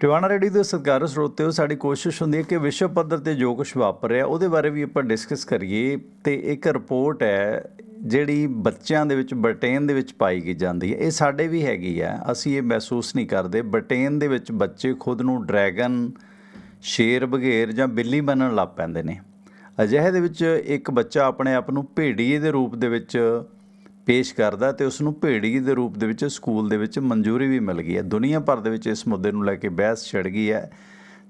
Tiwana ready ਦੇ ਸਤਿਕਾਰਯੋਗ ਸਰੋਤਿਓ ਸਾਡੀ ਕੋਸ਼ਿਸ਼ ਹੁੰਦੀ ਹੈ ਕਿ ਵਿਸ਼ਵ ਪੱਧਰ ਤੇ ਜੋ ਕੁਝ ਵਾਪਰ ਰਿਹਾ, ਉਹਦੇ ਬਾਰੇ ਵੀ ਆਪਾਂ ਡਿਸਕਸ ਕਰੀਏ ਤੇ ਇੱਕ ਰਿਪੋਰਟ ਹੈ ਜਿਹੜੀ ਬੱਚਿਆਂ ਦੇ ਵਿੱਚ ਬ੍ਰਿਟੇਨ ਦੇ ਵਿੱਚ ਪਾਈ ਗਈ ਜਾਂਦੀ ਹੈ। ਇਹ ਸਾਡੇ ਵੀ ਹੈਗੀ ਆ ਅਸੀਂ ਇਹ ਮਹਿਸੂਸ ਨਹੀਂ ਕਰਦੇ। ਬ੍ਰਿਟੇਨ ਦੇ ਵਿੱਚ ਬੱਚੇ ਖੁਦ ਨੂੰ ਡਰੈਗਨ, ਸ਼ੇਰ ਬਘੇਰ ਜਾਂ ਬਿੱਲੀ ਮੰਨਣ ਲੱਗ ਪੈਂਦੇ ਨੇ। ਅਜਿਹੇ ਦੇ ਵਿੱਚ ਇੱਕ ਬੱਚਾ ਆਪਣੇ ਆਪ ਨੂੰ ਭੇੜੀਏ ਦੇ ਰੂਪ ਦੇ ਵਿੱਚ ਪੇਸ਼ ਕਰਦਾ ਤੇ ਉਸ ਨੂੰ ਭੇੜੀਏ ਦੇ ਰੂਪ ਦੇ ਵਿੱਚ ਸਕੂਲ ਦੇ ਵਿੱਚ ਮਨਜ਼ੂਰੀ ਵੀ ਮਿਲ ਗਈ ਹੈ। ਦੁਨੀਆ ਭਰ ਦੇ ਵਿੱਚ ਇਸ ਮੁੱਦੇ ਨੂੰ ਲੈ ਕੇ ਬਹਿਸ ਛਿੜ ਗਈ ਹੈ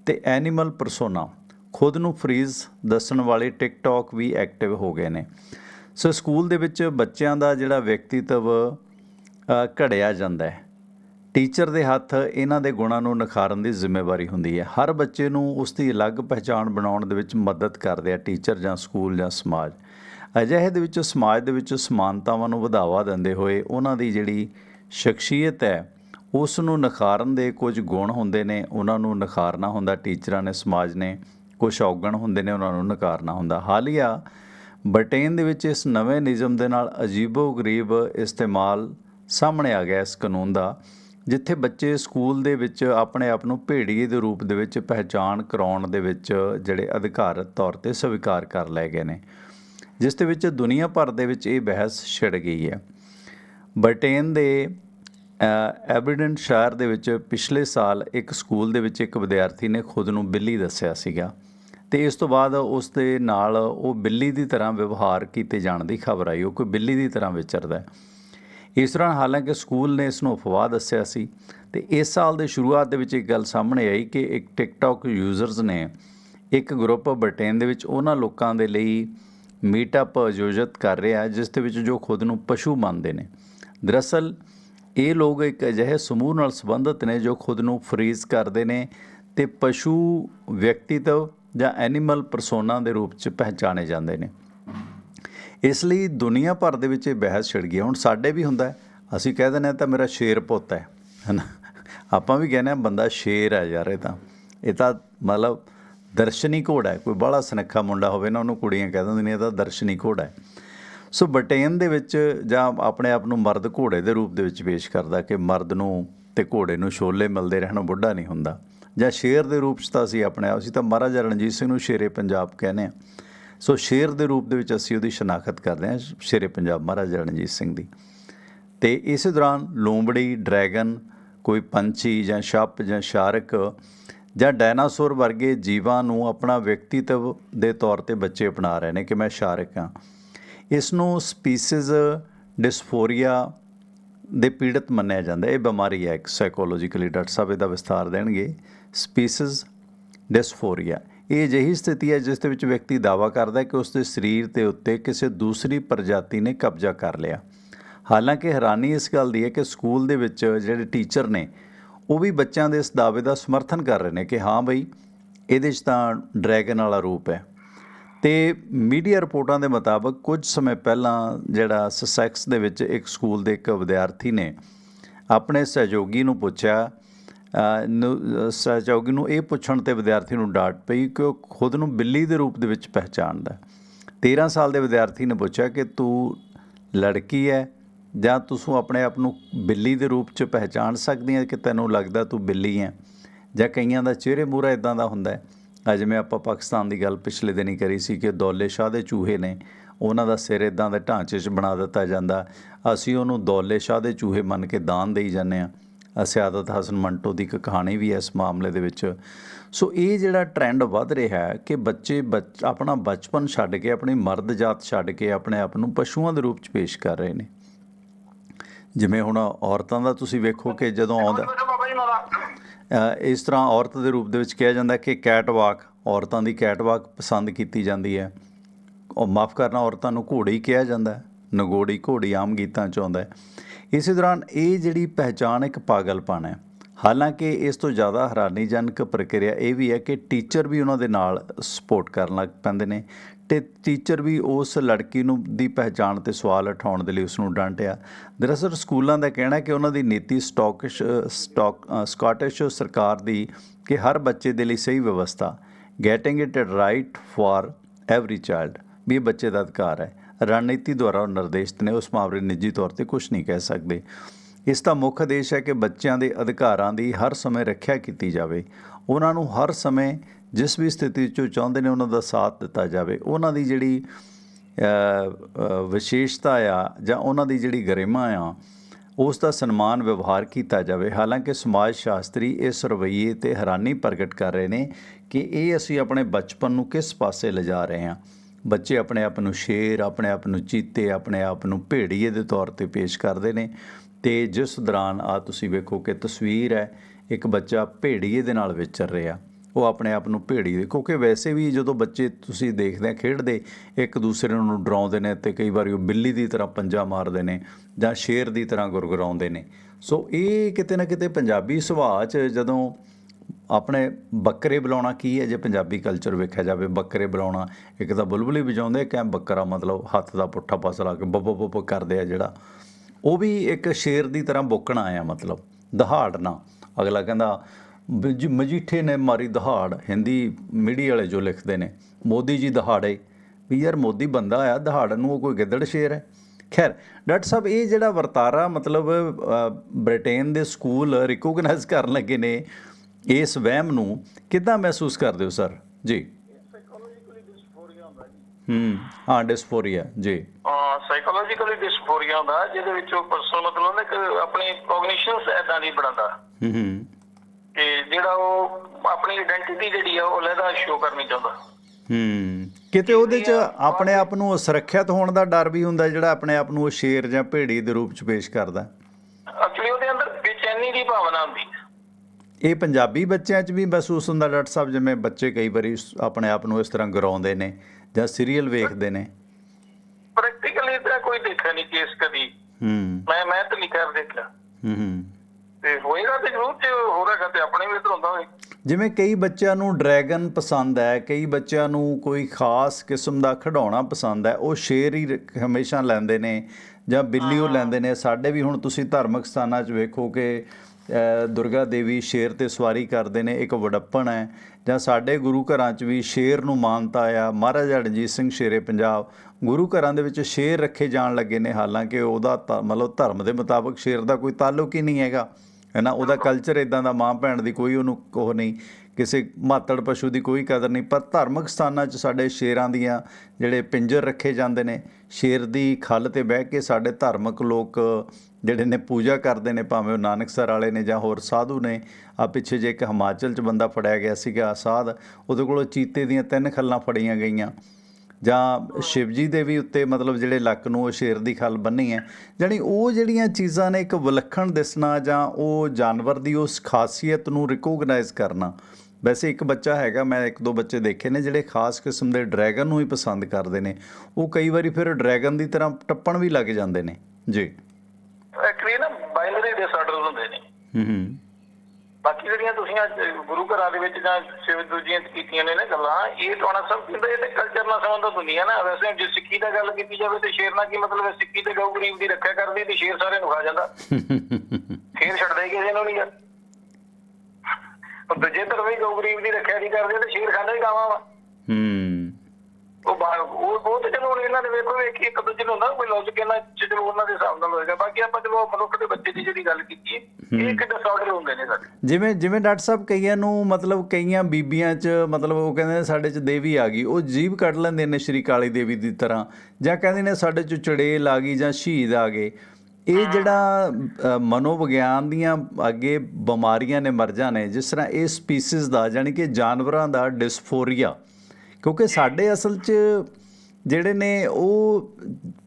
ਤੇ ਐਨੀਮਲ ਪਰਸੋਨਾ ਖੁਦ ਨੂੰ ਫਰੀਜ਼ ਦੱਸਣ ਵਾਲੇ ਟਿਕਟੌਕ ਵੀ ਐਕਟਿਵ ਹੋ ਗਏ ਨੇ। ਸੋ ਸਕੂਲ ਦੇ ਵਿੱਚ ਬੱਚਿਆਂ ਦਾ ਜਿਹੜਾ ਵਿਅਕਤੀਤਵ ਘੜਿਆ ਜਾਂਦਾ ਹੈ। ਟੀਚਰ ਦੇ ਹੱਥ ਇਹਨਾਂ ਦੇ ਗੁਣਾਂ ਨੂੰ ਨਿਖਾਰਨ ਦੀ ਜ਼ਿੰਮੇਵਾਰੀ ਹੁੰਦੀ ਹੈ। ਹਰ ਬੱਚੇ ਨੂੰ ਉਸ ਦੀ ਅਲੱਗ ਪਹਿਚਾਣ ਬਣਾਉਣ ਦੇ ਵਿੱਚ ਮਦਦ ਕਰਦੇ ਆ ਟੀਚਰ ਜਾਂ ਸਕੂਲ ਜਾਂ ਸਮਾਜ। ਅਜਿਹੇ ਦੇ ਵਿੱਚ, ਸਮਾਜ ਦੇ ਵਿੱਚ ਸਮਾਨਤਾਵਾਂ ਨੂੰ ਵਧਾਵਾ ਦਿੰਦੇ ਹੋਏ ਉਹਨਾਂ ਦੀ ਜਿਹੜੀ ਸ਼ਖਸੀਅਤ ਹੈ ਉਸ ਨੂੰ ਨਿਖਾਰਨ ਦੇ ਕੁਝ ਗੁਣ ਹੁੰਦੇ ਨੇ। ਉਹਨਾਂ ਨੂੰ ਨਿਖਾਰਨਾ ਹੁੰਦਾ, ਟੀਚਰਾਂ ਨੇ, ਸਮਾਜ ਨੇ ਕੁਝ ਔਗਣ ਹੁੰਦੇ ਨੇ, ਉਹਨਾਂ ਨੂੰ ਨਕਾਰਨਾ ਹੁੰਦਾ। ਹਾਲੀਆ, ਬ੍ਰਿਟੇਨ ਦੇ ਵਿੱਚ ਇਸ ਨਵੇਂ ਨਿਯਮ ਦੇ ਨਾਲ ਅਜੀਬੋ-ਗਰੀਬ ਇਸਤੇਮਾਲ ਸਾਹਮਣੇ ਆ ਗਿਆ ਇਸ ਕਾਨੂੰਨ ਦਾ, ਜਿੱਥੇ ਬੱਚੇ ਸਕੂਲ ਦੇ ਵਿੱਚ ਆਪਣੇ ਆਪ ਨੂੰ ਭੇੜੀਏ ਦੇ ਰੂਪ ਦੇ ਵਿੱਚ ਪਹਿਚਾਣ ਕਰਾਉਣ ਦੇ ਵਿੱਚ ਜਿਹੜੇ ਅਧਿਕਾਰਤ ਤੌਰ ਤੇ ਸਵੀਕਾਰ ਕਰ ਲਏ ਗਏ ਨੇ। ਜਿਸ ਦੇ ਵਿੱਚ ਦੁਨੀਆ ਭਰ ਦੇ ਵਿੱਚ ਇਹ ਬਹਿਸ ਛਿੜ ਗਈ ਹੈ। ਬ੍ਰਿਟੇਨ ਦੇ ਐਵੀਡੈਂਟ ਸ਼ਹਿਰ ਦੇ ਵਿੱਚ ਪਿਛਲੇ ਸਾਲ ਇੱਕ ਸਕੂਲ ਦੇ ਵਿੱਚ ਇੱਕ ਵਿਦਿਆਰਥੀ ਨੇ ਖੁਦ ਨੂੰ ਬਿੱਲੀ ਦੱਸਿਆ ਸੀਗਾ ਤੇ ਇਸ ਤੋਂ ਬਾਅਦ ਉਸ ਦੇ ਨਾਲ ਉਹ ਬਿੱਲੀ ਦੀ ਤਰ੍ਹਾਂ ਵਿਵਹਾਰ ਕੀਤੇ ਜਾਣ ਦੀ ਖਬਰ ਆਈ। ਉਹ ਕੋਈ ਬਿੱਲੀ ਦੀ ਤਰ੍ਹਾਂ ਵਿਚਰਦਾ ਹੈ। ਇਸ ਤਰ੍ਹਾਂ ਹਾਲਾਂਕਿ ਸਕੂਲ ਨੇ ਇਸ ਨੂੰ ਅਫਵਾਹ ਦੱਸਿਆ ਸੀ ਤੇ ਇਸ ਸਾਲ ਦੇ ਸ਼ੁਰੂਆਤ ਦੇ ਵਿੱਚ ਇੱਕ ਗੱਲ ਸਾਹਮਣੇ ਆਈ ਕਿ ਇੱਕ ਟਿਕਟੌਕ ਯੂਜ਼ਰਸ ਨੇ ਇੱਕ ਗਰੁੱਪ ਬ੍ਰਿਟੇਨ ਦੇ ਵਿੱਚ ਉਹਨਾਂ ਲੋਕਾਂ ਦੇ ਲਈ ਮੀਟਅਪ ਆਯੋਜਿਤ ਕਰ ਰਿਹਾ ਹੈ, ਜਿਸ ਦੇ ਵਿੱਚ ਜੋ ਖੁਦ ਨੂੰ ਪਸ਼ੂ ਮੰਨਦੇ ਨੇ। ਦਰਅਸਲ, ਇਹ ਲੋਕ ਇੱਕ ਅਜਿਹੇ ਸਮੂਹ ਨਾਲ ਸੰਬੰਧਿਤ ਨੇ ਜੋ ਖੁਦ ਨੂੰ ਫਰੀਜ਼ ਕਰਦੇ ਨੇ ਤੇ ਪਸ਼ੂ ਵਿਅਕਤੀਤਵ ਜਾਂ ਐਨੀਮਲ ਪਰਸੋਨਾ ਦੇ ਰੂਪ 'ਚ ਪਹਿਚਾਣੇ ਜਾਂਦੇ ਨੇ। ਇਸ ਲਈ ਦੁਨੀਆ ਭਰ ਦੇ ਵਿੱਚ ਇਹ ਬਹਿਸ ਛਿੜ ਗਈ ਹੈ। ਹੁਣ ਸਾਡੇ ਵੀ ਹੁੰਦਾ ਅਸੀਂ ਕਹਿ ਦਿੰਦੇ ਹਾਂ ਤਾਂ ਮੇਰਾ ਸ਼ੇਰ ਪੁੱਤ ਹੈ। ਹਨਾ? ਆਪਾਂ ਵੀ ਕਹਿੰਦੇ ਹਾਂ, ਬੰਦਾ ਸ਼ੇਰ ਹੈ ਯਾਰ, ਇਹ ਤਾਂ। ਇਹ ਤਾਂ ਮਤਲਬ ਦਰਸ਼ਨੀ ਘੋੜਾ ਹੈ। ਕੋਈ ਬੜਾ ਸੁਨੱਖਾ ਮੁੰਡਾ ਹੋਵੇ ਨਾ, ਉਹਨੂੰ ਕੁੜੀਆਂ ਕਹਿ ਦਿੰਦੀਆਂ ਨੇ ਇਹਦਾ ਦਰਸ਼ਨੀ ਘੋੜਾ ਹੈ। ਸੋ ਬ੍ਰਿਟੇਨ ਦੇ ਵਿੱਚ ਜਾਂ ਆਪਣੇ ਆਪ ਨੂੰ ਮਰਦ ਘੋੜੇ ਦੇ ਰੂਪ ਦੇ ਵਿੱਚ ਪੇਸ਼ ਕਰਦਾ ਕਿ ਮਰਦ ਨੂੰ ਤੇ ਘੋੜੇ ਨੂੰ ਛੋਲੇ ਮਿਲਦੇ ਰਹਿਣ ਬੁੱਢਾ ਨਹੀਂ ਹੁੰਦਾ। ਜਾਂ ਸ਼ੇਰ ਦੇ ਰੂਪ 'ਚ ਤਾਂ ਅਸੀਂ ਆਪਣੇ ਆਪ, ਅਸੀਂ ਤਾਂ ਮਹਾਰਾਜਾ ਰਣਜੀਤ ਸਿੰਘ ਨੂੰ ਸ਼ੇਰੇ ਪੰਜਾਬ ਕਹਿੰਦੇ ਆ ਸੋ ਸ਼ੇਰ ਦੇ ਰੂਪ ਦੇ ਵਿੱਚ ਅਸੀਂ ਉਹਦੀ ਸ਼ਨਾਖਤ ਕਰਦੇ ਹਾਂ, ਸ਼ੇਰੇ ਪੰਜਾਬ ਮਹਾਰਾਜਾ ਰਣਜੀਤ ਸਿੰਘ ਦੀ। ਤੇ ਇਸੇ ਦੌਰਾਨ ਲੋਂਬੜੀ ਡਰੈਗਨ, ਕੋਈ ਪੰਛੀ ਜਾਂ ਛੱਪ ਜਾਂ ਸ਼ਾਰਕ ਜਾਂ ਡਾਇਨਾਸੌਰ ਵਰਗੇ ਜੀਵਾਂ ਨੂੰ ਆਪਣਾ ਵਿਅਕਤੀਤਵ ਦੇ ਤੌਰ ਤੇ ਬੱਚੇ ਅਪਣਾ ਰਹੇ ਨੇ ਕਿ ਮੈਂ ਸ਼ਾਰਕ ਹਾਂ। ਇਸ ਨੂੰ ਸਪੀਸੀਜ਼ ਡਿਸਫੋਰੀਆ ਦੇ ਪੀੜਤ ਮੰਨਿਆ ਜਾਂਦਾ। ਇਹ ਬਿਮਾਰੀ ਹੈ ਇੱਕ ਸਾਈਕੋਲੋਜੀਕਲੀ ਡਾਕਟਰ ਸਾਹਿਬ ਇਹਦਾ ਵਿਸਥਾਰ ਦੇਣਗੇ। Species dysphoria. ਇਹ ਅਜਿਹੀ ਸਥਿਤੀ ਹੈ ਜਿਸ ਦੇ ਵਿੱਚ ਵਿਅਕਤੀ ਦਾਵਾ ਕਰਦਾ ਹੈ ਕਿ ਉਸ ਦੇ ਸਰੀਰ ਦੇ ਉੱਤੇ ਕਿਸੇ ਦੂਸਰੀ ਪ੍ਰਜਾਤੀ ਨੇ ਕਬਜ਼ਾ ਕਰ ਲਿਆ। ਹਾਲਾਂਕਿ ਹੈਰਾਨੀ ਇਸ ਗੱਲ ਦੀ ਹੈ ਕਿ ਸਕੂਲ ਦੇ ਵਿੱਚ ਜਿਹੜੇ ਟੀਚਰ ਨੇ ਉਹ ਵੀ ਬੱਚਿਆਂ ਦੇ ਇਸ ਦਾਅਵੇ ਦਾ ਸਮਰਥਨ ਕਰ ਰਹੇ ਨੇ ਕਿ ਹਾਂ ਬਈ, ਇਹਦੇ 'ਚ ਤਾਂ ਡਰੈਗਨ ਵਾਲਾ ਰੂਪ ਹੈ ਤੇ ਮੀਡੀਆ ਰਿਪੋਰਟਾਂ ਦੇ ਮੁਤਾਬਕ ਕੁਝ ਸਮੇਂ ਪਹਿਲਾਂ ਜਿਹੜਾ ਸਸੈਕਸ ਦੇ ਵਿੱਚ ਇੱਕ ਸਕੂਲ ਦੇ ਇੱਕ ਵਿਦਿਆਰਥੀ ਨੇ ਆਪਣੇ ਸਹਿਯੋਗੀ ਨੂੰ ਪੁੱਛਿਆ ਨੂੰ- ਸਹਿਯੋਗੀ ਨੂੰ ਇਹ ਪੁੱਛਣ ਤੇ ਵਿਦਿਆਰਥੀ ਨੂੰ ਡਾਂਟ ਪਈ ਕਿ ਉਹ ਖੁਦ ਨੂੰ ਬਿੱਲੀ ਦੇ ਰੂਪ ਦੇ ਵਿੱਚ ਪਹਿਚਾਣਦਾ ਹੈ। 13 ਸਾਲ ਦੇ ਵਿਦਿਆਰਥੀ ਨੇ ਪੁੱਛਿਆ ਕਿ ਤੂੰ ਲੜਕੀ ਹੈ ਜਾਂ ਤੁਸੀਂ ਆਪਣੇ ਆਪ ਨੂੰ ਬਿੱਲੀ ਦੇ ਰੂਪ 'ਚ ਪਹਿਚਾਣ ਸਕਦੀ ਹੈ ਕਿ ਤੈਨੂੰ ਲੱਗਦਾ ਤੂੰ ਬਿੱਲੀ ਹੈ ਜਾਂ ਕਈਆਂ ਦਾ ਚਿਹਰੇ ਮੂਹਰਾ ਇਦਾਂ ਦਾ ਹੁੰਦਾ ਹੈ ਅੱਜ ਮੈਂ ਆਪਾਂ ਪਾਕਿਸਤਾਨ ਦੀ ਗੱਲ ਪਿਛਲੇ ਦਿਨ ਹੀ ਕਰੀ ਸੀ ਕਿ ਦੌਲੇ ਸ਼ਾਹ ਦੇ ਚੂਹੇ ਨੇ ਉਹਨਾਂ ਦਾ ਸਿਰ ਇਦਾਂ ਦੇ ਢਾਂਚੇ 'ਚ ਬਣਾ ਦਿੱਤਾ ਜਾਂਦਾ। ਅਸੀਂ ਉਹਨੂੰ ਦੌਲੇ ਸ਼ਾਹ ਦੇ ਚੂਹੇ ਮੰਨ ਕੇ ਦਾਨ ਦੇਈ ਜਾਂਦੇ ਆ। ਅਸਿਆਦਤ ਹਸਨ ਮੰਟੋ ਦੀ ਇੱਕ ਕਹਾਣੀ ਵੀ ਹੈ ਇਸ ਮਾਮਲੇ ਦੇ ਵਿੱਚ। ਸੋ ਇਹ ਜਿਹੜਾ ਟ੍ਰੈਂਡ ਵੱਧ ਰਿਹਾ ਹੈ ਕਿ ਬੱਚੇ ਬੱਚ- ਆਪਣਾ ਬਚਪਨ ਛੱਡ ਕੇ, ਆਪਣੀ ਮਰਦ ਜਾਤ ਛੱਡ ਕੇ ਆਪਣੇ ਆਪ ਨੂੰ ਪਸ਼ੂਆਂ ਦੇ ਰੂਪ 'ਚ ਪੇਸ਼ ਕਰ ਰਹੇ ਨੇ। ਜਿਵੇਂ ਹੁਣ ਔਰਤਾਂ ਦਾ ਤੁਸੀਂ ਵੇਖੋ ਕਿ ਜਦੋਂ ਆਉਂਦਾ ਇਸ ਤਰ੍ਹਾਂ ਔਰਤ ਦੇ ਰੂਪ ਦੇ ਵਿੱਚ ਕਿਹਾ ਜਾਂਦਾ ਕਿ ਕੈਟ ਵਾਕ ਔਰਤਾਂ ਦੀ ਕੈਟ ਵਾਕ ਪਸੰਦ ਕੀਤੀ ਜਾਂਦੀ ਹੈ। ਉਹ ਮਾਫ ਕਰਨਾ ਔਰਤਾਂ ਨੂੰ ਘੋੜੀ ਕਿਹਾ ਜਾਂਦਾ ਹੈ। ਨਗੋੜੀ ਘੋੜੀ ਆਮ ਗੀਤਾਂ ਚ ਆਉਂਦਾ ਹੈ। ਇਸੇ ਦੌਰਾਨ ਇਹ ਜਿਹੜੀ ਪਹਿਚਾਣ ਇੱਕ ਪਾਗਲਪਨ ਹੈ। ਹਾਲਾਂਕਿ ਇਸ ਤੋਂ ਜ਼ਿਆਦਾ ਹੈਰਾਨੀਜਨਕ ਪ੍ਰਕਿਰਿਆ ਇਹ ਵੀ ਹੈ ਕਿ ਟੀਚਰ ਵੀ ਉਹਨਾਂ ਦੇ ਨਾਲ ਸਪੋਰਟ ਕਰਨ ਲੱਗ ਪੈਂਦੇ ਨੇ। ਤੇ ਟੀਚਰ ਵੀ ਉਸ ਲੜਕੀ ਨੂੰ ਦੀ ਪਹਿਚਾਣ ਤੇ ਸਵਾਲ ਉਠਾਉਣ ਦੇ ਲਈ ਉਸ ਨੂੰ ਡਾਂਟਿਆ। ਦਰਅਸਲ ਸਕੂਲਾਂ ਦਾ ਕਹਿਣਾ ਹੈ ਕਿ ਉਹਨਾਂ ਦੀ ਨੀਤੀ ਸਟਾਕਿਸ਼ ਸਟਾਕ ਅ, ਸਕਾਟਿਸ਼ ਸਰਕਾਰ ਦੀ ਕਿ ਹਰ ਬੱਚੇ ਦੇ ਲਈ ਸਹੀ ਵਿਵਸਥਾ getting it right for every child ਵੀ ਇਹ ਬੱਚੇ ਦਾ ਅਧਿਕਾਰ ਹੈ। ਰਣਨੀਤੀ ਦੁਆਰਾ ਉਹ ਨਿਰਦੇਸ਼ਿਤ ਨੇ ਉਸ ਮਾਮਲੇ ਨਿੱਜੀ ਤੌਰ ਤੇ ਕੁਝ ਨਹੀਂ ਕਹਿ ਸਕਦੇ। ਇਸ ਦਾ ਮੁੱਖ ਉਦੇਸ਼ ਹੈ ਕਿ ਬੱਚਿਆਂ ਦੇ ਅਧਿਕਾਰਾਂ ਦੀ ਹਰ ਸਮੇਂ ਰੱਖਿਆ ਕੀਤੀ ਜਾਵੇ। ਉਹਨਾਂ ਨੂੰ ਹਰ ਸਮੇਂ ਜਿਸ ਵੀ ਸਥਿਤੀ 'ਚ ਉਹ ਚਾਹੁੰਦੇ ਨੇ ਉਹਨਾਂ ਦਾ ਸਾਥ ਦਿੱਤਾ ਜਾਵੇ, ਉਹਨਾਂ ਦੀ ਜਿਹੜੀ ਵਿਸ਼ੇਸ਼ਤਾ ਆ ਜਾਂ ਉਹਨਾਂ ਦੀ ਜਿਹੜੀ ਗਰਿਮਾ ਆ, ਉਸ ਦਾ ਸਨਮਾਨ ਵਿਵਹਾਰ ਕੀਤਾ ਜਾਵੇ। ਹਾਲਾਂਕਿ ਸਮਾਜ ਸ਼ਾਸਤਰੀ ਇਸ ਰਵੱਈਏ ਤੇ ਹੈਰਾਨੀ ਪ੍ਰਗਟ ਕਰ ਰਹੇ ਨੇ ਕਿ ਇਹ ਅਸੀਂ ਆਪਣੇ ਬਚਪਨ ਨੂੰ ਕਿਸ ਪਾਸੇ ਲਿਜਾ ਰਹੇ ਹਾਂ। ਬੱਚੇ ਆਪਣੇ ਆਪ ਨੂੰ ਸ਼ੇਰ, ਆਪਣੇ ਆਪ ਨੂੰ ਚੀਤੇ, ਆਪਣੇ ਆਪ ਨੂੰ ਭੇੜੀਏ ਦੇ ਤੌਰ ਤੇ ਪੇਸ਼ ਕਰਦੇ ਨੇ ਤੇ ਜਿਸ ਦੌਰਾਨ ਆ ਤੁਸੀਂ ਵੇਖੋ ਕਿ ਤਸਵੀਰ ਹੈ, ਇੱਕ ਬੱਚਾ ਭੇੜੀਏ ਦੇ ਨਾਲ ਵਿਚਰ ਰਿਹਾ। ਉਹ ਆਪਣੇ ਆਪ ਨੂੰ ਭੇੜੀ ਦੇ। ਕਿਉਂਕਿ ਵੈਸੇ ਵੀ ਜਦੋਂ ਬੱਚੇ ਤੁਸੀਂ ਦੇਖਦੇ ਆ, ਖੇਡਦੇ, ਇੱਕ ਦੂਸਰੇ ਨੂੰ ਡਰਾਉਂਦੇ ਨੇ ਤੇ ਕਈ ਵਾਰੀ ਉਹ ਬਿੱਲੀ ਦੀ ਤਰ੍ਹਾਂ ਪੰਜਾ ਮਾਰਦੇ ਨੇ ਜਾਂ ਸ਼ੇਰ ਦੀ ਤਰ੍ਹਾਂ ਗੁਰਗੁਰਾਉਂਦੇ ਨੇ। ਸੋ ਇਹ ਕਿਤੇ ਨਾ ਕਿਤੇ ਪੰਜਾਬੀ ਸੁਭਾਅ 'ਚ ਜਦੋਂ ਆਪਣੇ ਬੱਕਰੇ ਬੁਲਾਉਣਾ ਕੀ ਹੈ, ਜੇ ਪੰਜਾਬੀ ਕਲਚਰ ਵੇਖਿਆ ਜਾਵੇ, ਬੱਕਰੇ ਬੁਲਾਉਣਾ, ਇੱਕ ਤਾਂ ਬੁਲਬੁਲੀ ਵਜਾਉਂਦੇ ਕਿ ਬੱਕਰਾ ਮਤਲਬ ਹੱਥ ਦਾ ਪੁੱਠਾ ਪਾਸਾ ਲਾ ਕੇ ਬੱਬ ਬੱਬ ਕਰਦੇ ਆ ਜਿਹੜਾ। ਉਹ ਵੀ ਇੱਕ ਸ਼ੇਰ ਦੀ ਤਰ੍ਹਾਂ ਬੋਕਣਾ ਆ ਮਤਲਬ, ਦਹਾੜਨਾ। ਅਗਲਾ ਕਹਿੰਦਾ ਮਜੀਠੇ ਨੇ ਮਾਰੀ ਦਹਾੜ। ਹਿੰਦੀ ਮੀਡੀਆ ਵਾਲੇ ਜੋ ਲਿਖਦੇ ਨੇ ਮੋਦੀ ਜੀ ਦਹਾੜੇ। ਵੀ ਯਾਰ ਮੋਦੀ ਬੰਦਾ ਆ ਦਹਾੜ ਨੂੰ ਉਹ ਕੋਈ ਗਿੱਦੜ ਸ਼ੇਰ ਹੈ। ਖੈਰ ਡਾਕਟਰ ਸਾਹਿਬ ਇਹ ਜਿਹੜਾ ਵਰਤਾਰਾ ਮਤਲਬ ਬ੍ਰਿਟੇਨ ਦੇ ਸਕੂਲ ਰਿਕੋਗਨਾਈਜ਼ ਕਰਨ ਲੱਗੇ ਨੇ ਇਸ ਵਹਿਮ ਨੂੰ ਕਿੱਦਾਂ ਮਹਿਸੂਸ ਕਰਦੇ ਹੋ ਸਰ? ਜੀ। ਹੂੰ ਹਾਂ ਡਿਸਫੋਰੀਆ ਜੀ। ਸਾਈਕੋਲੋਜੀਕਲੀ ਡਿਸਫੋਰੀਆ ਹੁੰਦਾ ਜਿਹਦੇ ਵਿੱਚ ਉਹ ਪਰਸਨ ਮਤਲਬ ਨਾ ਕਿ ਆਪਣੀ ਕੋਗਨੀਸ਼ਨਸ ਐਦਾਂ ਦੀ ਬਣਾਉਂਦਾ ਹੂੰ ਹੂੰ। ਕਿ ਜਿਹੜਾ ਉਹ ਆਪਣੀ ਆਇਡੈਂਟੀਟੀ ਜਿਹੜੀ ਆ ਉਹ ਲਹਿਦਾ ਸ਼ੋ ਕਰਨੀ ਚਾਹੁੰਦਾ। ਹੂੰ। ਕਿਤੇ ਉਹਦੇ ਚ ਆਪਣੇ ਆਪ ਨੂੰ ਸੁਰੱਖਿਅਤ ਹੋਣ ਦਾ ਡਰ ਵੀ ਹੁੰਦਾ ਜਿਹੜਾ ਆਪਣੇ ਆਪ ਨੂੰ ਉਹ ਸ਼ੇਰ ਜਾਂ ਭੇੜੀ ਦੇ ਰੂਪ ਚ ਪੇਸ਼ ਕਰਦਾ? ਅਕਲੀ ਉਹਦੇ ਅੰਦਰ ਬੇਚੈਨੀ ਦੀ ਭਾਵਨਾ ਹੁੰਦੀ ਹੈ ਇਹ ਪੰਜਾਬੀ ਬੱਚਿਆਂ 'ਚ ਵੀ ਮਹਿਸੂਸ ਹੁੰਦਾ ਡਾਕਟਰ ਸਾਹਿਬ ਜਿਵੇਂ ਬੱਚੇ ਕਈ ਵਾਰੀ ਆਪਣੇ ਆਪ ਨੂੰ ਇਸ ਤਰ੍ਹਾਂ ਗਰਾਉਂਦੇ ਨੇ ਜਾਂ ਸੀਰੀਅਲ ਵੇਖਦੇ ਨੇ। ਪ੍ਰੈਕਟੀਕਲੀ ਤਾਂ ਕੋਈ ਦੇਖਿਆ ਨਹੀਂ ਕੇਸ ਕਦੀ। ਹੂੰ। ਮੈਂ ਮੈਂ ਤਾਂ ਨਹੀਂ ਕਰ ਦੇਖਿਆ। ਹੂੰ ਹੂੰ। ਤੇ ਹੋਏਗਾ ਤੇ ਜ਼ਰੂਰ ਤੇ ਹੋਵੇਗਾ ਤੇ ਆਪਣੇ ਵੀ ਇੱਧਰ ਹੁੰਦਾ ਹੋਏ। ਜਿਵੇਂ ਕਈ ਬੱਚਿਆਂ ਨੂੰ ਡਰੈਗਨ ਪਸੰਦ ਹੈ ਕਈ ਬੱਚਿਆਂ ਨੂੰ ਕੋਈ ਖਾਸ ਕਿਸਮ ਦਾ ਖਿਡੌਣਾ ਪਸੰਦ ਹੈ ਉਹ ਸ਼ੇਰ ਹੀ ਰ- ਹਮੇਸ਼ਾ ਲੈਂਦੇ ਨੇ ਜਾਂ ਬਿੱਲੀ ਉਹ ਲੈਂਦੇ ਨੇ। ਸਾਡੇ ਵੀ ਹੁਣ ਤੁਸੀਂ ਧਾਰਮਿਕ ਸਥਾਨਾਂ 'ਚ ਵੇਖੋ ਕਿ ਅ, ਦੁਰਗਾ ਦੇਵੀ ਸ਼ੇਰ ਤੇ ਸਵਾਰੀ ਕਰਦੇ ਨੇ ਇੱਕ ਵਡੱਪਣ ਹੈ। ਜਾਂ ਸਾਡੇ ਗੁਰੂ ਘਰਾਂ 'ਚ ਵੀ ਸ਼ੇਰ ਨੂੰ ਮਾਨਤਾ ਆ। ਮਹਾਰਾਜਾ ਰਣਜੀਤ ਸਿੰਘ ਸ਼ੇਰੇ ਪੰਜਾਬ ਗੁਰੂ ਘਰਾਂ ਦੇ ਵਿੱਚ ਸ਼ੇਰ ਰੱਖੇ ਜਾਣ ਲੱਗੇ ਨੇ। ਹਾਲਾਂਕਿ ਉਹਦਾ ਤਾਂ- ਮਤਲਬ ਧਰਮ ਦੇ ਮੁਤਾਬਕ ਸ਼ੇਰ ਦਾ ਕੋਈ ਤਾਲੁਕ ਹੀ ਨਹੀਂ ਹੈਗਾ। ਹੈ ਨਾ ਉਹਦਾ ਕਲਚਰ ਇਦਾਂ ਦਾ ਮਾਂ ਭੈਣ ਦੀ ਕੋਈ ਉਹਨੂੰ ਉਹ ਨਹੀਂ ਕਿਸੇ ਮਾਤੜ ਪਸ਼ੂ ਦੀ ਕੋਈ ਕਦਰ ਨਹੀਂ। ਪਰ ਧਾਰਮਿਕ ਸਥਾਨਾਂ 'ਚ ਸਾਡੇ ਸ਼ੇਰਾਂ ਦੀਆਂ ਜਿਹੜੇ ਪਿੰਜਰ ਰੱਖੇ ਜਾਂਦੇ ਨੇ ਸ਼ੇਰ ਦੀ ਖੱਲ ਤੇ ਬਹਿ ਕੇ ਸਾਡੇ ਧਾਰਮਿਕ ਲੋਕ ਜਿਹੜੇ ਨੇ ਪੂਜਾ ਕਰਦੇ ਨੇ ਭਾਵੇਂ ਉਹ ਨਾਨਕਸਰ ਵਾਲੇ ਨੇ ਜਾਂ ਹੋਰ ਸਾਧੂ ਨੇ ਆ ਪਿੱਛੇ ਜੇ ਇੱਕ ਹਿਮਾਚਲ 'ਚ ਬੰਦਾ ਫੜਿਆ ਗਿਆ ਸੀਗਾ ਸਾਧ ਉਹਦੇ ਕੋਲੋਂ ਚੀਤੇ ਦੀਆਂ ਤਿੰਨ ਖੱਲਾਂ ਫੜੀਆਂ ਗਈਆਂ। ਜਾਂ ਸ਼ਿਵਜੀ ਦੇ ਵੀ ਉੱਤੇ ਮਤਲਬ ਜਿਹੜੇ ਲੱਕ ਨੂੰ ਉਹ ਸ਼ੇਰ ਦੀ ਖੱਲ ਬੰਨੀ ਹੈ। ਜਾਣੀ ਉਹ ਜਿਹੜੀਆਂ ਚੀਜ਼ਾਂ ਨੇ ਇੱਕ ਵਿਲੱਖਣ ਦਿਸਣਾ ਜਾਂ ਉਹ ਜਾਨਵਰ ਦੀ ਉਸ ਖਾਸੀਅਤ ਨੂੰ ਰਿਕੋਗਨਾਈਜ਼ ਕਰਨਾ। ਵੈਸੇ ਇੱਕ ਬੱਚਾ ਹੈਗਾ ਮੈਂ ਇੱਕ ਦੋ ਬੱਚੇ ਦੇਖੇ ਨੇ ਜਿਹੜੇ ਖਾਸ ਕਿਸਮ ਦੇ ਡਰੈਗਨ ਨੂੰ ਹੀ ਪਸੰਦ ਕਰਦੇ ਨੇ। ਉਹ ਕਈ ਵਾਰੀ ਫਿਰ ਡਰੈਗਨ ਦੀ ਤਰ੍ਹਾਂ ਟੱਪਣ ਵੀ ਲੱਗ ਜਾਂਦੇ ਨੇ। ਜੀ। ਐਕਚੁਅਲੀ ਨਾ ਬਾਈਨਰੀ ਡਿਸਆਰਡਰਸ ਹੁੰਦੇ ਨੇ। ਹੂੰ ਹੂੰ। ਬਾਕੀ ਜਿਹੜੀਆਂ ਤੁਸੀਂ ਅੱਜ ਗੁਰੂ ਘਰਾਂ ਦੇ ਵਿੱਚ ਜਾਂ ਸਿਵ ਦੂਜੀਆਂ ਕੀਤੀਆਂ ਨੇ ਨਾ ਗੱਲਾਂ ਇਹ ਤੁਹਾਡਾ ਸਭ ਕਹਿੰਦਾ ਇਹ ਤੇ ਕਲਚਰ ਨਾਲ ਸੰਬੰਧਿਤ ਹੁੰਦੀਆਂ ਨਾ। ਵੈਸੇ ਜੇ ਸਿੱਖੀ ਦਾ ਗੱਲ ਕੀਤੀ ਜਾਵੇ ਤੇ ਸ਼ੇਰ ਨਾਲ ਕੀ ਮਤਲਬ ਹੈ? ਸਿੱਖੀ ਤੇ ਗਊ ਗਰੀਬ ਦੀ ਰੱਖਿਆ ਕਰਦੀ ਤੇ ਸ਼ੇਰ ਸਾਰੇ ਨੂੰ ਖਾ ਜਾਂਦਾ। ਸ਼ੇਰ ਛੱਡਦਾ ਹੀ ਕਿਸੇ ਨੂੰ ਨਹੀਂ ਯਾਰ ਉਹ ਦੂਜੇ ਤਰ੍ਹਾਂ ਵੀ ਗਊ ਗਰੀਬ ਦੀ ਰੱਖਿਆ ਨਹੀਂ ਕਰਦੇ ਤੇ ਸ਼ੇਰ ਖਾਂਦਾ ਹੀ ਗਾਵਾਂ ਵਾ। ਹੂੰ। ਉਹ ਬਾ- ਉਹ ਉਹ ਤੇ ਚਲੋ ਹੁਣ ਇਹਨਾਂ ਦੇ ਵੇਖੋ ਵੇਖ ਇੱਕ ਦੂਜੇ ਨੂੰ ਹੁੰਦਾ ਕੋਈ ਲੌਜੀਕ ਇਹਨਾਂ ਚ ਚਲੋ ਉਹਨਾਂ ਦੇ ਹਿਸਾਬ ਨਾਲ ਹੋਏਗਾ। ਬਾਕੀ ਆਪਾਂ ਚਲੋ ਮਨੁੱਖ ਦੇ ਬੱਚੇ ਦੀ ਜਿਹੜੀ ਗੱਲ ਕੀਤੀ ਇਹ ਇੱਕ ਡਿਸਆਰਡਰ ਹੁੰਦੇ ਨੇ ਸਾਡੇ। ਜਿਵੇਂ ਜਿਵੇਂ ਡਾਕਟਰ ਸਾਹਿਬ ਕਈਆਂ ਨੂੰ ਮਤਲਬ ਕਈਆਂ ਬੀਬੀਆਂ 'ਚ ਮਤਲਬ ਉਹ ਕਹਿੰਦੇ ਨੇ ਸਾਡੇ 'ਚ ਦੇਵੀ ਆ ਗਈ ਉਹ ਜੀਭ ਕੱਢ ਲੈਂਦੇ ਨੇ ਸ਼੍ਰੀ ਕਾਲੀ ਦੇਵੀ ਦੀ ਤਰ੍ਹਾਂ। ਜਾਂ ਕਹਿੰਦੇ ਨੇ ਸਾਡੇ 'ਚ ਚੜੇਲ ਆ ਗਈ ਜਾਂ ਸ਼ਹੀਦ ਆ ਗਏ। ਇਹ ਜਿਹੜਾ ਅ, ਮਨੋਵਿਗਿਆਨ ਦੀਆਂ ਅੱਗੇ ਬਿਮਾਰੀਆਂ ਨੇ ਮਰਜਾਂ ਨੇ ਜਿਸ ਤਰ੍ਹਾਂ ਇਹ ਸਪੀਸੀਜ਼ ਦਾ ਯਾਨੀ ਕਿ ਜਾਨਵਰਾਂ ਦਾ ਡਿਸਫੋਰੀਆ ਕਿਉਂਕਿ ਸਾਡੇ ਅਸਲ 'ਚ ਜਿਹੜੇ ਨੇ ਉਹ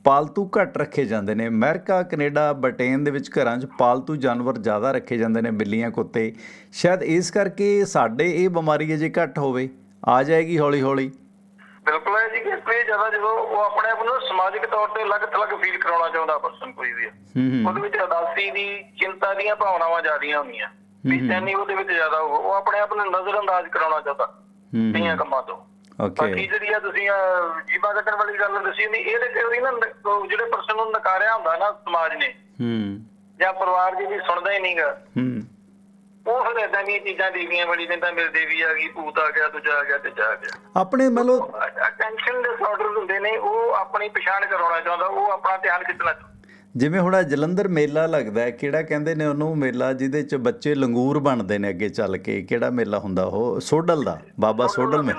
ਪਾਲਤੂ ਘੱਟ ਰੱਖੇ ਜਾਂਦੇ ਨੇ। ਅਮਰੀਕਾ ਕੈਨੇਡਾ ਬ੍ਰਿਟੇਨ ਦੇ ਵਿੱਚ ਘਰਾਂ 'ਚ ਪਾਲਤੂ ਜਾਨਵਰ ਜ਼ਿਆਦਾ ਰੱਖੇ ਜਾਂਦੇ ਨੇ ਬਿੱਲੀਆਂ ਕੁੱਤੇ। ਸ਼ਾਇਦ ਇਸ ਕਰਕੇ ਸਾਡੇ ਇਹ ਬਿਮਾਰੀ ਅਜੇ ਘੱਟ ਹੋਵੇ। ਆ ਜਾਏਗੀ ਹੌਲੀ ਹੌਲੀ ਬਿਲਕੁਲ ਹੈ ਜੀ ਕਿ ਇਹ ਜ਼ਿਆਦਾ ਜਦੋਂ ਉਹ ਆਪਣੇ ਆਪ ਨੂੰ ਸਮਾਜਿਕ ਤੌਰ ਤੇ ਅਲੱਗ ਥਲੱਗ ਫੀਲ ਕਰਾਉਣਾ ਚਾਹੁੰਦਾ ਪਰਸਨ ਕੋਈ ਵੀ ਉਹਦੇ ਵਿੱਚ ਉਦਾਸੀ ਦੀ ਚਿੰਤਾ ਦੀਆਂ ਭਾਵਨਾਵਾਂ ਜ਼ਿਆਦੀਆਂ ਹੁੰਦੀਆਂ। ਬੇਚੈਨੀ ਉਹਦੇ ਵਿੱਚ ਜ਼ਿਆਦਾ ਉਹ ਆਪਣੇ ਆਪ ਨੂੰ ਨਜ਼ਰ ਅੰਦਾਜ਼ ਕਰਾਉਣਾ ਚਾਹੁੰਦਾ ਹੂੰ। ਕਈਆਂ ਕੰਮਾਂ ਤੋਂ। ਬਾਕੀ ਓਕੇ ਜਿਹੜੀ ਆ ਤੁਸੀਂ ਜੀਵਾ ਕੱਟਣ ਵਾਲੀ ਗੱਲ ਦੱਸੀ ਨਹੀਂ ਇਹ ਤੇ ਕਈ ਨਾ ਨ- ਉਹ ਜਿਹੜੇ ਪਰਸਨ ਨੂੰ ਨਕਾਰਿਆ ਹੁੰਦਾ ਨਾ ਸਮਾਜ ਨੇ ਹੂੰ। ਜਾਂ ਪਰਿਵਾਰ ਜਿਹੜੀ ਸੁਣਦਾ ਹੀ ਨਹੀਂਗਾ। ਹੂੰ। ਉਹ ਫਿਰ ਏਦਾਂ ਦੀਆਂ ਚੀਜ਼ਾਂ ਦੇਵੀਆਂ ਬੜੀ ਦਿੰਦਾ ਮੇਰੇ ਦੇਵੀ ਆ ਗਈ ਭੂਤ ਆ ਗਿਆ ਦੂਜਾ ਆ ਗਿਆ ਤੇ ਜਾ ਗਿਆ। ਆਪਣੇ ਮਤਲਬ ਅਟੈਂਸ਼ਨ ਡਿਸਆਰਡਰ ਹੁੰਦੇ ਨੇ ਉਹ ਆਪਣੀ ਪਛਾਣ ਕਰਾਉਣਾ ਚਾਹੁੰਦਾ ਉਹ ਆਪਣਾ ਧਿਆਨ ਖਿੱਚਣਾ ਚਾਹੁੰਦਾ। ਜਿਵੇਂ ਹੁਣ ਆਹ ਜਲੰਧਰ ਮੇਲਾ ਲੱਗਦਾ ਹੈ ਕਿਹੜਾ ਕਹਿੰਦੇ ਨੇ ਉਹਨੂੰ ਮੇਲਾ ਜਿਹਦੇ ਚ ਬੱਚੇ ਲੰਗੂਰ ਬਣਦੇ ਨੇ ਅੱਗੇ ਚੱਲ ਕੇ ਕਿਹੜਾ ਮੇਲਾ ਹੁੰਦਾ ਉਹ? ਸੋਡਲ ਦਾ ਬਾਬਾ ਸੋਡਲ ਮੇ।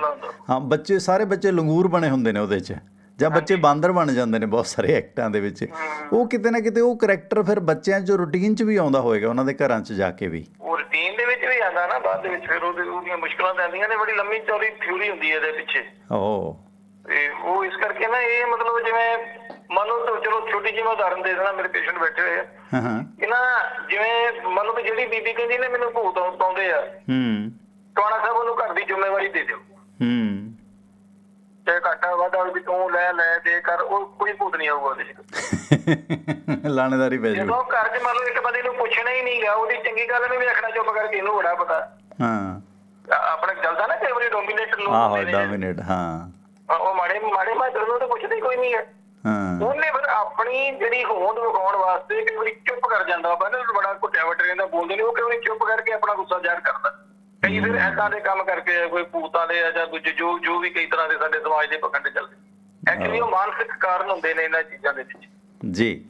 ਹਾਂ ਬੱਚੇ ਸਾਰੇ ਬੱਚੇ ਲੰਗੂਰ ਬਣੇ ਹੁੰਦੇ ਨੇ ਉਹਦੇ ਚ। ਜਾਂ ਬੱਚੇ ਬਾਂਦਰ ਬਣ ਜਾਂਦੇ ਨੇ ਬਹੁਤ ਸਾਰੇ ਐਕਟਾਂ ਦੇ ਵਿੱਚ। ਉਹ ਕਿਤੇ ਨਾ ਕਿਤੇ ਉਹ ਕਰੈਕਟਰ ਫਿਰ ਬੱਚਿਆਂ 'ਚ ਰੂਟੀਨ 'ਚ ਵੀ ਆਉਂਦਾ ਹੋਏਗਾ ਉਹਨਾਂ ਦੇ ਘਰਾਂ 'ਚ ਜਾ ਕੇ ਵੀ। ਉਹ ਰੂਟੀਨ ਦੇ ਵਿੱਚ ਵੀ ਆਉਂਦਾ ਨਾ ਬਾਅਦ ਦੇ ਵਿੱਚ ਫਿਰ ਉਹਦੇ ਉਹਦੀਆਂ ਮੁਸ਼ਕਲਾਂ ਤਾਂ ਆਉਂਦੀਆਂ ਨੇ ਬੜੀ ਲੰਮੀ ਚੌੜੀ ਥਿਊਰੀ ਹੁੰਦੀ ਹੈ ਇਹਦੇ ਪਿੱਛੇ। ਓ ਤੇ ਉਹ ਇਸ ਕਰਕੇ ਨਾ ਇਹ ਮਤਲਬ ਜਿਵੇਂ ਮੰਨ ਲਓ ਤਾਂ ਚਲੋ ਛੋਟੀ ਜਿਹੀ ਮੈਂ ਉਦਾਹਰਨ ਦੇ ਦੇਣਾ ਮੇਰੇ ਪੇਸ਼ੈਂਟ ਬੈਠੇ ਹੋਏ ਆ। ਹਾਂ ਹਾਂ। ਕਿ ਨਾ ਜਿਵੇਂ ਮੰਨ ਲਓ ਵੀ ਜਿਹੜੀ ਬੀਬੀ ਕਹਿੰਦੀ ਨੇ ਮੈਨੂੰ ਭੂਤ ਆਉਂ- ਆਉਂਦੇ ਆ ਹੂੰ। ਟਵਾਣਾ ਸਾਹਿਬ ਉਹਨੂੰ ਘਰ ਦੀ ਜ਼ਿੰਮੇਵਾਰੀ ਦੇ ਦਿਓ। ਹੂੰ। ਤੇ ਘਾਟਾ ਵਾਧਾ ਵੀ ਤੂੰ ਲੈ ਲੈ ਦੇ ਕਰ ਉਹ ਕੋਈ ਭੂਤ ਨਹੀਂ ਆਊਗਾ ਉਹਦੇ ਚ। ਲਾਣੇਦਾਰੀ ਪੈ ਜੂ ਜਦੋਂ ਘਰ 'ਚ ਮੰਨ ਲਓ ਇੱਕ ਬੰਦੇ ਨੂੰ ਪੁੱਛਣਾ ਹੀ ਨਹੀਂਗਾ ਉਹਦੀ ਚੰਗੀ ਗੱਲ ਨੂੰ ਵੀ ਆਖਣਾ ਚੁੱਪ ਕਰਕੇ ਇਹਨੂੰ ਬੜਾ ਪਤਾ। ਹਾਂ। ਆਪਣੇ ਚੱਲਦਾ ਨਾ ਕਈ ਵਾਰੀ ਡੋਮੀਨੇਟਰ ਲੋਕ ਆਹੋ ਨੇ ਡੋਮਿਨੇਟ ਹਾਂ। ਉਹ ਮਾੜੇ ਮਾੜੇ ਮਾਦਰ ਨੂੰ ਤਾਂ ਪੁੱਛਦੇ ਕੋਈ ਨਹੀਂ ਹੈ। ਹਾਂ। ਉਹਨੇ ਫਿਰ ਆਪਣੀ ਜਿਹੜੀ ਹੋਂਦ ਵਿਖਾਉਣ ਵਾਸਤੇ ਕਈ ਵਾਰੀ ਚੁੱਪ ਕਰ ਜਾਂਦਾ। ਨਾ ਬੜਾ ਘੁੱਟਿਆ ਵਟ ਰਹਿੰਦਾ ਬੋਲਦੇ ਨਹੀਂ ਉਹ ਕਈ ਵਾਰੀ ਚੁੱਪ ਕਰਕੇ ਆਪਣਾ ਗੁੱਸਾ ਜ਼ਾਹਰ ਕਰਦਾ? ਕਈ ਫਿਰ ਐਦਾਂ ਦੇ ਕੰਮ ਕਰਕੇ ਕੋਈ ਭੂਤਾਂ ਦੇ ਆ ਜਾਂ ਦੂਜੇ ਜੋ ਜੋ ਵੀ ਕਈ ਤਰ੍ਹਾਂ ਦੇ ਸਾਡੇ ਸਮਾਜ ਦੇ ਪਖੰਡ ਚੱਲਦੇ। ਐਕਚੁਅਲੀ ਉਹ ਮਾਨਸਿਕ ਕਾਰਨ ਹੁੰਦੇ ਨੇ ਇਹਨਾਂ ਚੀਜ਼ਾਂ ਦੇ ਵਿੱਚ। ਜੀ।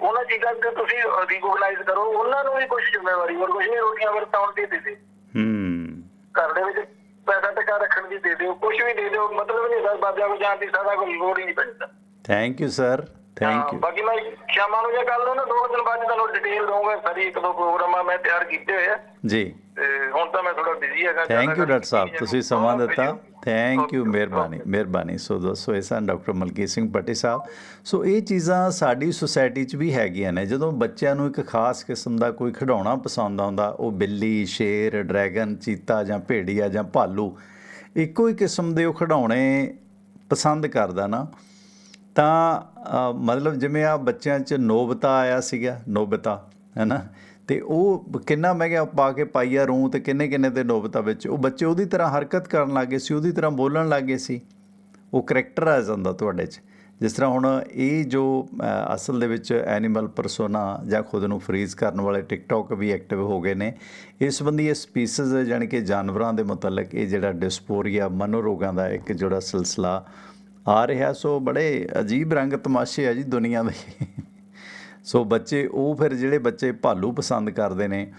ਉਹਨਾਂ ਚੀਜ਼ਾਂ ਤੇ ਤੁਸੀਂ ਰਿਕੋਗਨਾਈਜ਼ ਕਰੋ ਉਹਨਾਂ ਨੂੰ ਵੀ ਕੁਝ ਜ਼ਿੰਮੇਵਾਰੀ ਹੋਰ ਕੁਝ ਨਹੀਂ ਰੋਟੀਆਂ ਵਰਤਾਉਣ ਦੀ ਦੇ ਦੇ ਹੂੰ। ਘਰ ਦੇ ਵਿੱਚ ਪੈਸਾ ਟਕਾ ਰੱਖਣ ਦੀ ਦੇ ਦਿਓ ਕੁਝ ਵੀ ਦੇ ਦਿਓ ਮਤਲਬ ਨਹੀਂ ਸਰ ਬਾਬਿਆਂ ਕੋ ਜਾਣ ਦੀ ਸਾਡਾ ਕੋਈ ਲੋੜ ਹੀ ਨਹੀਂ ਪੈਂਦਾ। Thank you sir thank you ਬਾਕੀ ਮੈਂ ਸ਼ਾਮਾਂ ਨੂੰ ਜੇ ਕੱਲ ਨੂੰ ਨਾ ਦੋ ਦਿਨ ਬਾਅਦ ਤੁਹਾਨੂੰ ਡਿਟੇਲ ਦਊਂਗਾ ਸਾਰੀ ਇੱਕ ਦੋ ਪ੍ਰੋਗਰਾਮ ਮੈਂ ਤਿਆਰ ਕੀਤੇ ਹੋਏ ਆ। ਜੀ। ਤੇ ਹੁਣ ਤਾਂ ਮੈਂ ਥੋੜਾ ਬਿਜ਼ੀ ਹੈਗਾ ਥੈਂਕ ਯੂ ਡਾਕਟਰ ਸਾਹਿਬ। ਤੁਸੀਂ ਸਮਾਂ ਦਿੱਤਾ। ਥੈਂਕ ਯੂ ਮਿਹਰਬਾਨੀ ਮਿਹਰਬਾਨੀ। ਸੋ ਦੋਸਤੋ ਇਹ ਸਨ ਡਾਕਟਰ ਮਲਕੀਤ ਸਿੰਘ ਪੱਟੀ ਸਾਹਿਬ। ਸੋ ਇਹ ਚੀਜ਼ਾਂ ਸਾਡੀ ਸੁਸਾਇਟੀ 'ਚ ਵੀ ਹੈਗੀਆਂ ਨੇ। ਜਦੋਂ ਬੱਚਿਆਂ ਨੂੰ ਇੱਕ ਖਾਸ ਕਿਸਮ ਦਾ ਕੋਈ ਖਿਡੌਣਾ ਪਸੰਦ ਆਉਂਦਾ ਉਹ ਬਿੱਲੀ ਸ਼ੇਰ ਡਰੈਗਨ ਚੀਤਾ ਜਾਂ ਭੇੜੀਆ ਜਾਂ ਭਾਲੂ ਇੱਕੋ ਹੀ ਕਿਸਮ ਦੇ ਉਹ ਖਿਡੌਣੇ ਪਸੰਦ ਕਰਦਾ ਨਾ ਤਾਂ ਮਤਲਬ ਜਿਵੇਂ ਆ ਬੱਚਿਆਂ 'ਚ ਨੋਬਤਾ ਆਇਆ ਸੀਗਾ ਨੋਬਤਾ ਹੈਨਾ ਤੇ ਉਹ ਕਿੰਨਾ ਮਹਿੰਗਾ ਪਾ ਕੇ ਪਾਈਆ ਰੂ ਤੇ ਕਿੰਨੇ ਕਿੰਨੇ ਦੇ ਨੋਬਤਾ ਵਿੱਚ? ਉਹ ਬੱਚੇ ਉਹਦੀ ਤਰ੍ਹਾਂ ਹਰਕਤ ਕਰਨ ਲੱਗੇ ਸੀ, ਉਹਦੀ ਤਰ੍ਹਾਂ ਬੋਲਣ ਲੱਗੇ ਸੀ। ਉਹ ਕਰੈਕਟਰ ਆ ਜਾਂਦਾ ਤੁਹਾਡੇ 'ਚ। ਜਿਸ ਤਰ੍ਹਾਂ ਹੁਣ ਇਹ ਜੋ ਅਸਲ ਦੇ ਵਿੱਚ ਐਨੀਮਲ ਪਰਸੋਨਾ ਜਾਂ ਖੁਦ ਨੂੰ ਫਰੀਜ਼ ਕਰਨ ਵਾਲੇ ਟਿਕਟੌਕ ਵੀ ਐਕਟਿਵ ਹੋ ਗਏ ਨੇ, ਇਸ ਸੰਬੰਧੀ ਇਹ ਸਪੀਸੀਜ਼ ਯਾਨੀ ਕਿ ਜਾਨਵਰਾਂ ਦੇ ਮੁਤਲਕ ਇਹ ਜਿਹੜਾ ਡਿਸਪੋਰੀਆ ਮਨੋਰੋਗਾਂ ਦਾ ਇੱਕ ਜਿਹੜਾ ਸਿਲਸਿਲਾ ਆ ਰਿਹਾ। ਸੋ ਬੜੇ ਅਜੀਬ ਰੰਗ ਤਮਾਸ਼ੇ ਆ ਜੀ ਦੁਨੀਆ ਦੇ। ਸੋ ਬੱਚੇ, ਉਹ ਫਿਰ ਜਿਹੜੇ ਬੱਚੇ ਭਾਲੂ ਪਸੰਦ ਕਰਦੇ ਨੇ,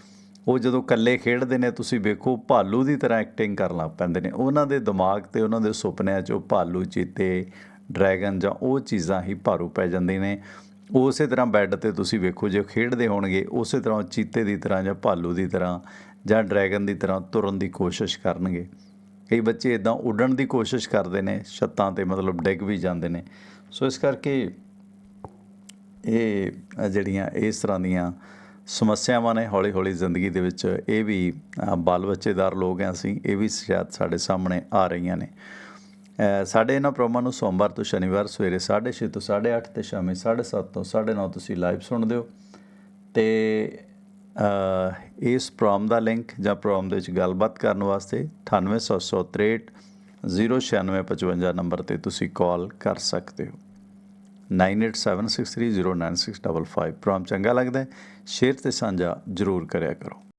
ਉਹ ਜਦੋਂ ਇਕੱਲੇ ਖੇਡਦੇ ਨੇ, ਤੁਸੀਂ ਵੇਖੋ ਭਾਲੂ ਦੀ ਤਰ੍ਹਾਂ ਐਕਟਿੰਗ ਕਰਨ ਲੱਗ ਪੈਂਦੇ ਨੇ। ਉਹਨਾਂ ਦੇ ਦਿਮਾਗ ਤੇ, ਉਹਨਾਂ ਦੇ ਸੁਪਨਿਆਂ 'ਚ ਉਹ ਭਾਲੂ ਚੀਤੇ ਡਰੈਗਨ ਜਾਂ ਉਹ ਚੀਜ਼ਾਂ ਹੀ ਭਾਰੂ ਪੈ ਜਾਂਦੀਆਂ ਨੇ। ਉਸੇ ਤਰ੍ਹਾਂ ਬੈੱਡ ਤੇ ਤੁਸੀਂ ਵੇਖੋ, ਜੇ ਖੇਡਦੇ ਹੋਣਗੇ, ਉਸੇ ਤਰ੍ਹਾਂ ਚੀਤੇ ਦੀ ਤਰ੍ਹਾਂ ਜਾਂ ਭਾਲੂ ਦੀ ਤਰ੍ਹਾਂ ਜਾਂ ਡਰੈਗਨ ਦੀ ਤਰ੍ਹਾਂ ਤੁਰਨ ਦੀ ਕੋਸ਼ਿਸ਼ ਕਰਨਗੇ। ਕਈ ਬੱਚੇ ਇਦਾਂ ਉੱਡਣ ਦੀ ਕੋਸ਼ਿਸ਼ ਕਰਦੇ ਨੇ, ਛੱਤਾਂ ਤੇ ਮਤਲਬ ਡਿੱਗ ਵੀ ਜਾਂਦੇ ਨੇ। ਸੋ ਇਸ ਕਰਕੇ ਇਹ ਜਿਹੜੀਆਂ ਇਸ ਤਰ੍ਹਾਂ ਦੀਆਂ ਸਮੱਸਿਆਵਾਂ ਨੇ ਹੌਲੀ ਹੌਲੀ ਜ਼ਿੰਦਗੀ ਦੇ ਵਿੱਚ, ਇਹ ਵੀ ਬਾਲ ਬੱਚੇਦਾਰ ਲੋਕ ਹਾਂ ਅਸੀਂ, ਇਹ ਵੀ ਸ਼ਾਇਦ ਸਾਡੇ ਸਾਹਮਣੇ ਆ ਰਹੀਆਂ ਨੇ। ਸਾਡੇ ਇਹਨਾਂ ਪ੍ਰੋਗਰਾਮਾਂ ਨੂੰ ਸੋਮਵਾਰ ਤੋਂ ਸ਼ਨੀਵਾਰ ਸਵੇਰੇ 6:30 ਤੋਂ 8:30 ਤੇ ਸ਼ਾਮੀ 7:30 ਤੋਂ 9:30 ਤੁਸੀਂ ਲਾਈਵ ਸੁਣਦੇ ਹੋ ਤੇ ਇਸ ਪ੍ਰੋਗਰਾਮ ਦਾ ਲਿੰਕ ਜਾਂ ਪ੍ਰੋਗਰਾਮ ਦੇ ਵਿੱਚ ਗੱਲਬਾਤ ਕਰਨ ਵਾਸਤੇ 98763 09655 ਨੰਬਰ ਤੇ ਤੁਸੀਂ ਕਾਲ ਕਰ ਸਕਦੇ ਹੋ। 9876309655 ਪ੍ਰੋਗਰਾਮ ਚੰਗਾ ਲੱਗਦਾ ਸ਼ੇਅਰ ਤੇ ਸਾਂਝਾ ਜ਼ਰੂਰ ਕਰਿਆ ਕਰੋ